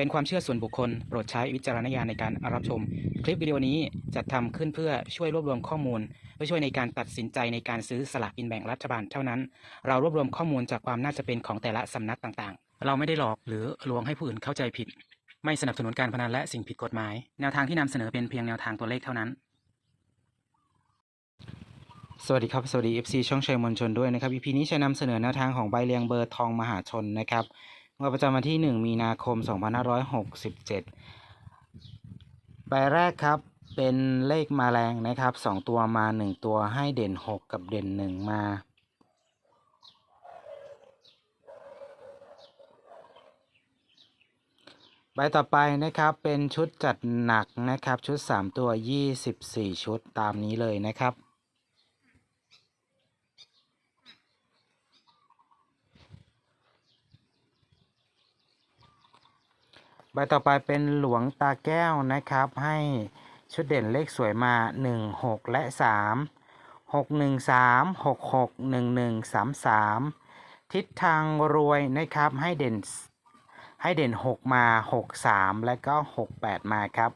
เป็นความเชื่อส่วนบุคคล โปรดใช้วิจารณญาณในการรับชม คลิปวิดีโอนี้จัดทำขึ้นเพื่อช่วยรวบรวมข้อมูลเพื่อช่วยในการตัดสินใจในการซื้อสลากกินแบ่งรัฐบาลเท่านั้น เรารวบรวมข้อมูลจากความน่าจะเป็นของแต่ละสำนักต่างๆ เราไม่ได้หลอกหรือลวงให้ผู้อื่นเข้าใจผิด ไม่สนับสนุนการพนันและสิ่งผิดกฎหมาย แนวทางที่นำเสนอเป็นเพียงแนวทางตัวเลขเท่านั้นสวัสดีครับ สวัสดี FC ช่องชัยมวลชนด้วยนะครับ EP นี้จะนำเสนอแนวทางของใบเรียงเบอร์ทองมหาชนนะครับ งวดประจำวันที่ 1 มีนาคม 2567ใบแรกครับเป็นเลขมาแรงนะครับ 2 ตัวมา 1 ตัวให้เด่น 6 กับเด่น 1 มาใบต่อไปนะครับเป็นชุดจัดหนักนะครับชุด 3 ตัว 24 ชุดตามนี้เลยนะครับ ต่อไปเป็นหลวงตาแก้วนะครับ ให้ชุดเด่นเลขสวยมา 1 6 และ 3 6 1 3 6 6 1 1 3 3 ทิศทางรวยนะครับให้เด่นให้เด่น 6 มา 6 3 และก็ 6 8 มาครับ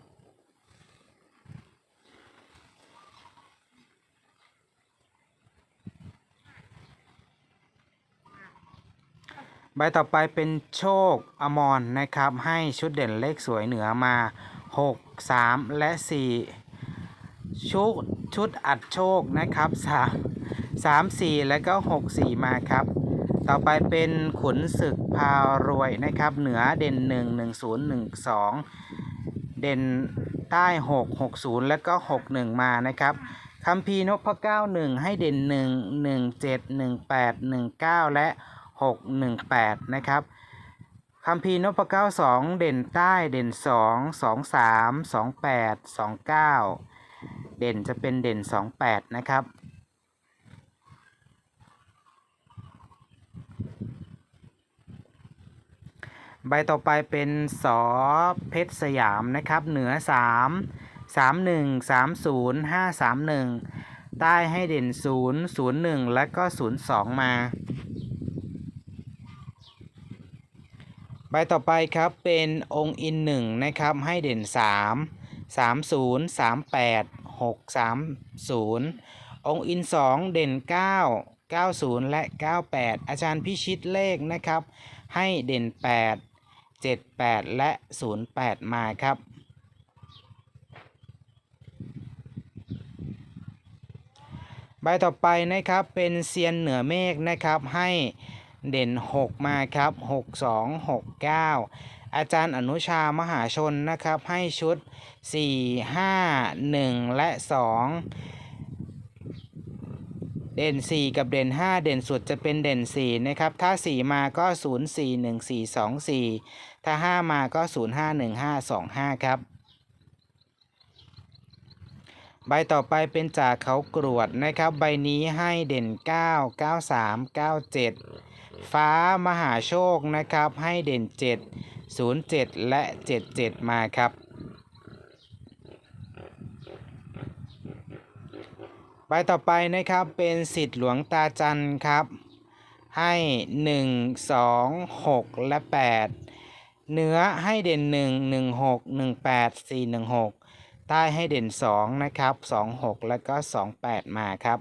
ใบต่อไปเป็นโชคอมรนะครับ ให้ชุดเด่นเลขสวยเหนือมา 6 3 และ 4 ชุดชุดอัดโชคนะครับ 3 3 4 และก็ 6 4 มาครับ ต่อไปเป็นขุนศึกพารวยนะครับ เหนือเด่น 1 1 0 1 2 เด่นใต้ 6 6 0 และก็ 6 1 มานะครับคัมภีนพเก้าหนึ่งให้เด่น 1 1 7 1 8 1 9 และ 618 นะครับคำพีนพเก้าสองเด่นใต้เด่นสองสองสามสองแปดสองเก้าเด่นจะเป็นเด่นสองแปดนะครับใบต่อไปเป็นสอเพชรสยามนะครับเหนือสามสามหนึ่งสามศูนย์ห้าสามหนึ่งใต้ให้เด่นศูนย์ศูนย์หนึ่งและก็ศูนย์สองมา ใบต่อไปครับเป็นองค์อินหนึ่งนะครับให้เด่น3 3 0 3 8 6 3 0องค์อิน2เด่น9 90และ 98 อาจารย์พิชิตเลขนะครับ ให้เด่น 8 78 และ 08 มาครับใบต่อไปนะครับเป็นเซียนเหนือเมฆนะครับให้ เด่น 6 มาครับ 6 2 6 9 อาจารย์อนุชามหาชนนะครับ ให้ชุด 4 5 1 และ 2 เด่น 4 กับเด่น 5 เด่นสุดจะเป็นเด่น 4 นะครับ ถ้า 4 มาก็ 0 4 1 4 2 4 ถ้า 5 มาก็ 0 5 1 5 2 5 ครับ ใบต่อไปเป็นจากเขากรวดนะครับ ใบนี้ให้เด่น 9 93 97 ฟ้ามหาโชคนะครับ ให้เด่น 7 07 และ 77 มาครับ ใบต่อไปนะครับเป็นสิทธิ์หลวงตาจันทร์ครับ ให้ 1 2 6 และ 8 เนื้อให้เด่น 1 1 6 1 8 4 1 6 ใต้ให้เด่น 2 นะครับ 2 6 แล้วก็ 2 8 มาครับ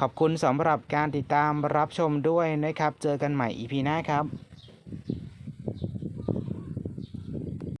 ขอบคุณสำหรับการติดตามรับชมด้วยนะครับ เจอกันใหม่ EP หน้าครับ